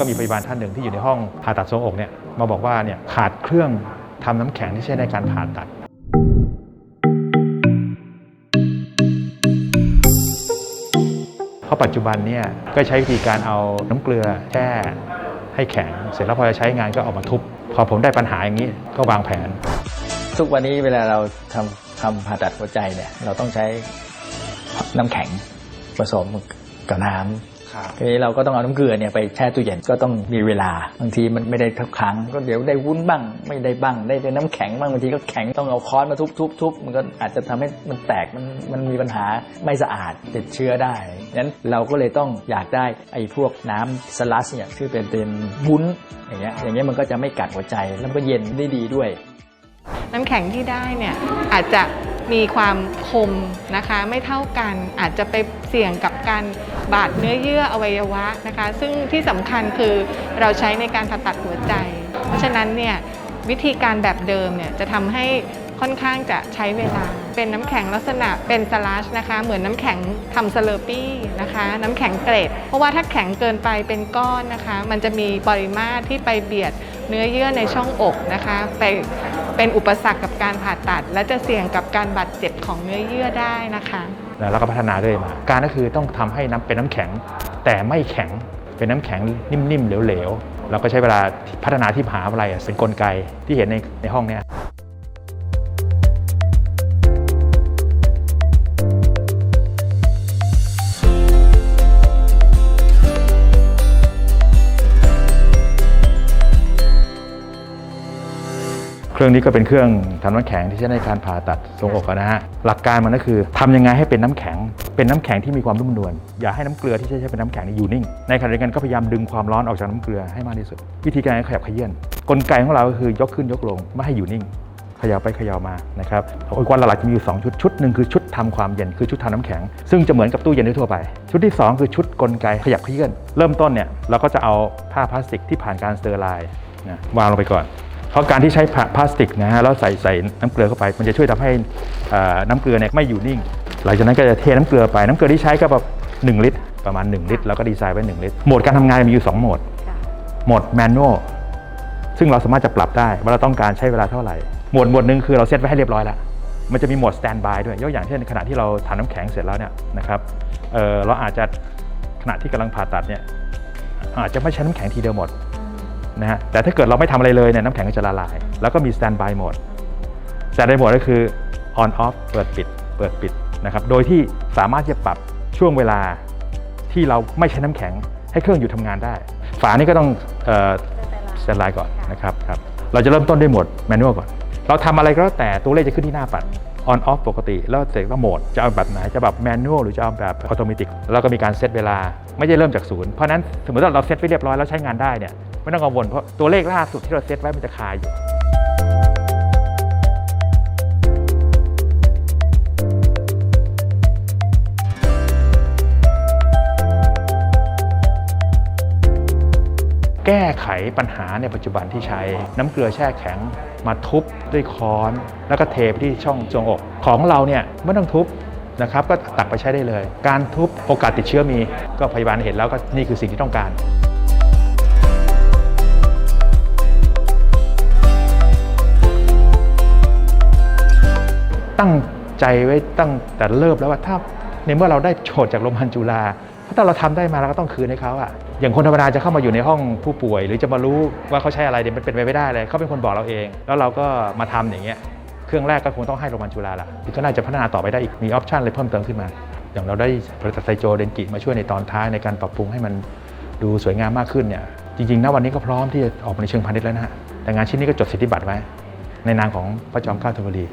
ก็มีพยาบาลท่านหนึ่งที่อยู่ในห้องผ่าตัดทรวงอกเนี่ยมาบอกว่าเนี่ยขาดเครื่องทำน้ำแข็งที่ใช้ในการผ่าตัด เพราะปัจจุบันเนี่ยก็ใช้วิธีการเอาน้ำเกลือแช่ ให้แข็ง เสร็จแล้วพอจะใช้งานก็ออกมาทุบ พอผมได้ปัญหาอย่างนี้ก็วางแผน ทุกวันนี้เวลาเราทำทำผ่าตัดหัวใจเนี่ยเราต้องใช้น้ำแข็งผสมกับน้ำ ทีนี้เราก็ต้องเอาน้ำเกลือเนี่ยไปแช่ตู้เย็นก็ต้องมีเวลาบางทีมันไม่ได้ทุกครั้ง ก็เดี๋ยวได้วุ้นบ้าง ไม่ได้บ้างได้แต่น้ำแข็งบ้างบางทีก็แข็งต้องเอาค้อนมาทุบทุบทุบมันก็อาจจะทำให้มันแตกมันมันมีปัญหาไม่สะอาดติดเชื้อได้นั้นเราก็เลยต้องอยากได้ไอ้พวกน้ำสลัดเนี่ยที่เป็นเป็นวุ้นอย่างเงี้ยอย่างเงี้ยมันก็จะไม่กัดหัวใจแล้วมันก็เย็นได้ดีด้วย น้ำแข็งที่ได้เนี่ยอาจจะ มีความคมนะคะไม่เท่ากันอาจจะไปเสี่ยงกับการบาดเนื้อเยื่ออวัยวะนะคะ ซึ่งที่สำคัญคือเราใช้ในการผ่าตัดหัวใจ เพราะฉะนั้นเนี่ยวิธีการแบบเดิมเนี่ยจะทำให้ค่อนข้างจะใช้เวลา เป็นน้ำแข็งลักษณะเป็นสลัชนะคะ เหมือนน้ำแข็งทำสเลอร์ปี้นะคะ น้ำแข็งเกรด เพราะว่าถ้าแข็งเกินไปเป็นก้อนนะคะ มันจะมีปริมาตรที่ไปเบียดเนื้อเยื่อในช่องอกนะคะ ไป เป็นอุปสรรคกับการผ่าตัด และจะเสี่ยงกับการบาดเจ็บของเนื้อเยื่อได้นะคะแล้วก็พัฒนาเรื่อยมา การก็คือต้องทำให้น้ำเป็นน้ำแข็ง แต่ไม่แข็งเป็นน้ำแข็งนิ่มๆเหลวๆแล้วก็ใช้เวลาพัฒนาที่ผาอะไรเป็นกลไกที่เห็นในในห้องเนี้ย เครื่องนี้ก็เป็นเครื่องทำน้ำแข็งที่ใช้ในการผ่าตัดทรงอกนะฮะหลักการมันก็คือทำยังไงให้เป็นน้ำแข็ง เป็นน้ำแข็งที่มีความนุ่มนวลอย่าให้น้ำเกลือที่ใช้เป็นน้ำแข็งนี่อยู่นิ่ง ในขณะเดียวกันก็พยายามดึงความร้อนออกจากน้ำเกลือให้มากที่สุด วิธีการขยับขยื่นกลไกของเราก็คือยกขึ้นยกลงไม่ให้อยู่นิ่งขยับไปขยับมานะครับอุปกรณ์หลักๆจะมีอยู่สองชุด ชุดหนึ่งคือชุดทำความเย็นคือชุดทำน้ำแข็ง ซึ่งจะเหมือนกับตู้เย็นทั่วไป ชุดที่สองคือชุดกลไกขยับเขยื่อนเริ่มต้นเนี่ยเราก็จะเอาผ้าพลาสติกที่ผ่านการสเตอร์ไลน์วางลงไปก่อน เพราะการที่ใช้พลาสติกนะฮะแล้วใส่ใส่น้ำเกลือเข้าไป มันจะช่วยทำให้น้ำเกลือเนี่ยไม่อยู่นิ่ง หลังจากนั้นก็จะเทน้ำเกลือไปน้ำเกลือที่ใช้ก็แบบ1ลิตร ประมาณ 1 ลิตร แล้วก็ดีไซน์ไว้ 1 ลิตร โหมดการทำงานมีอยู่ 2 โหมด โหมดแมนนวลซึ่งเราสามารถจะปรับได้ว่าเราต้องการใช้เวลาเท่าไหร่ โหมดโหมดหนึ่งคือเราเซตไว้ให้เรียบร้อยแล้วมันจะมีโหมดสแตนบายด้วยยกอย่างเช่นขณะที่เราทานน้ำแข็งเสร็จแล้วเนี่ยนะครับเเราอาจจะขณะที่กำลังผ่าตัดเนี่ยอาจจะไม่ใช้น้ำแข็งทีเดียวหมด นะฮะแต่ถ้าเกิดเราไม่ทำอะไรเลยเนี่ยน้ำแข็งก็จะละลาย แล้วก็มี standby mode standby mode ก็คือ on off เปิดปิด เปิดปิดนะครับโดยที่สามารถที่จะปรับช่วงเวลาที่เราไม่ใช้น้ำแข็งให้เครื่องหยุดทำงานได้ ฝานี้ก็ต้องเอ่อ standby ก่อนนะครับครับเราจะเริ่มต้นด้วยโหมด manual ก่อน เราทำอะไรก็แล้วแต่ตัวเลขจะขึ้นที่หน้าปัด on off ปกติ แล้วเสร็จก็โหมด จะเอาแบบไหน จะแบบ manual หรือจะเอาแบบ automatic แล้วก็มีการเซตเวลา ไม่ใช่เริ่มจากศูนย์เพราะฉะนั้นสมมติว่าเราเซตไว้เรียบร้อยแล้วใช้งานได้เนี่ย ไม่ต้องกังวลเพราะตัวเลขล่าสุดที่เราเซตไว้มันจะคาอยู่แก้ไขปัญหาในปัจจุบันที่ใช้น้ำเกลือแช่แข็งมาทุบด้วยค้อน แล้วก็เทไปที่ช่องทรวงอก ของเราเนี่ยไม่ต้องทุบนะครับก็ตักไปใช้ได้เลย การทุบโอกาสติดเชื้อมี ก็พยาบาลเห็นแล้วก็นี่คือสิ่งที่ต้องการ ตั้งใจไว้ตั้งแต่เริ่มแล้วว่าถ้าในเมื่อเราได้โจทย์จากโรงพยาบาลจุฬาถ้าเราทำได้มาเราก็ต้องคืนให้เขาอะอย่างคนธรรมดาจะเข้ามาอยู่ในห้องผู้ป่วย หรือจะมารู้ว่าเขาใช้อะไรเนี่ยมันเป็นไปไม่ได้เลยเขาเป็นคนบอกเราเอง แล้วเราก็มาทำอย่างเงี้ยเครื่องแรกก็คงต้องให้โรงพยาบาลจุฬาละก็น่าจะพัฒนาต่อไปได้อีกมีออปชันอะไรเพิ่มเติมขึ้นมา อย่างเราได้ผลิตภัณฑ์ไซโจเดนกิมาช่วยในตอนท้ายในการปรับปรุงให้มันดูสวยงามมากขึ้นเนี่ยจริงๆณวันนี้ก็พร้อมที่จะออกมาในเชิงพาณิชย์แล้วนะฮะแต่งานชิ้นนี้ก็จดสิทธิบัตรไว้ในนามของพระจอมเกล้าธนบุรี